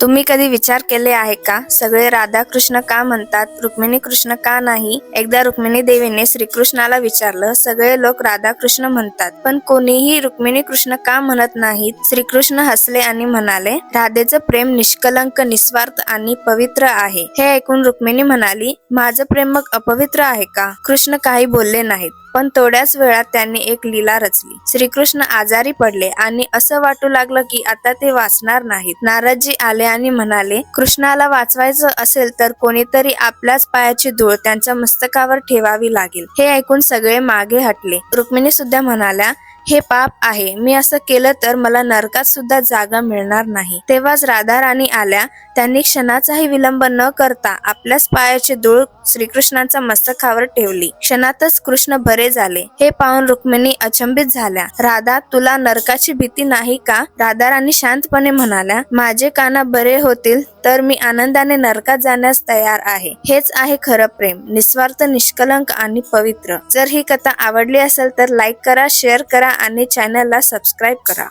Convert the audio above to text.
तुम्ही कधी विचार केले आहे का? सगळे राधाकृष्ण का म्हणतात रुक्मिणी कृष्ण का नाही? एकदा रुक्मिणी देवीने श्रीकृष्णाला विचारलं सगळे लोक राधाकृष्ण म्हणतात. पण कोणीही रुक्मिणी कृष्ण का म्हणत नाहीत? श्रीकृष्ण हसले आणि म्हणाले राधेचं प्रेम निष्कलंक निस्वार्थ आणि पवित्र आहे. हे ऐकून रुक्मिणी म्हणाली माझं प्रेम मग अपवित्र आहे का? कृष्ण काही बोलले नाहीत. पण थोड्याच वेळात त्यांनी एक लीला रचली. श्रीकृष्ण आजारी पडले आणि असं वाटू लागलं की आता ते वाचणार नाहीत. नारदजी आले आणि म्हणाले कृष्णाला वाचवायचं असेल तर कोणीतरी आपल्याच पायाची धूळ त्यांच्या मस्तकावर ठेवावी लागेल. हे ऐकून सगळे मागे हटले. रुक्मिणी सुद्धा म्हणाल्या हे पाप आहे. मी असं केलं तर मला नरकात सुद्धा जागा मिळणार नाही. तेव्हाच राधा राणी आल्या. त्यांनी क्षणाचाही विलंब न करता आपल्याच पायाची धूळ श्रीकृष्णांच्या मस्तकावर ठेवली. क्षणातच कृष्ण बरे झाले. हे पाहून रुक्मिणी अचंबित झाल्या. राधा तुला नरकाची भीती नाही का? राधा राणी शांतपणे म्हणाल्या माझे काना बरे होतील तर मी आनंदाने नरकात जाण्यास तयार आहे. हेच आहे खरं प्रेम. निस्वार्थ निष्कलंक आणि पवित्र. जर ही कथा आवडली असेल तर लाईक करा शेअर करा आणि चॅनलला सबस्क्राईब करा.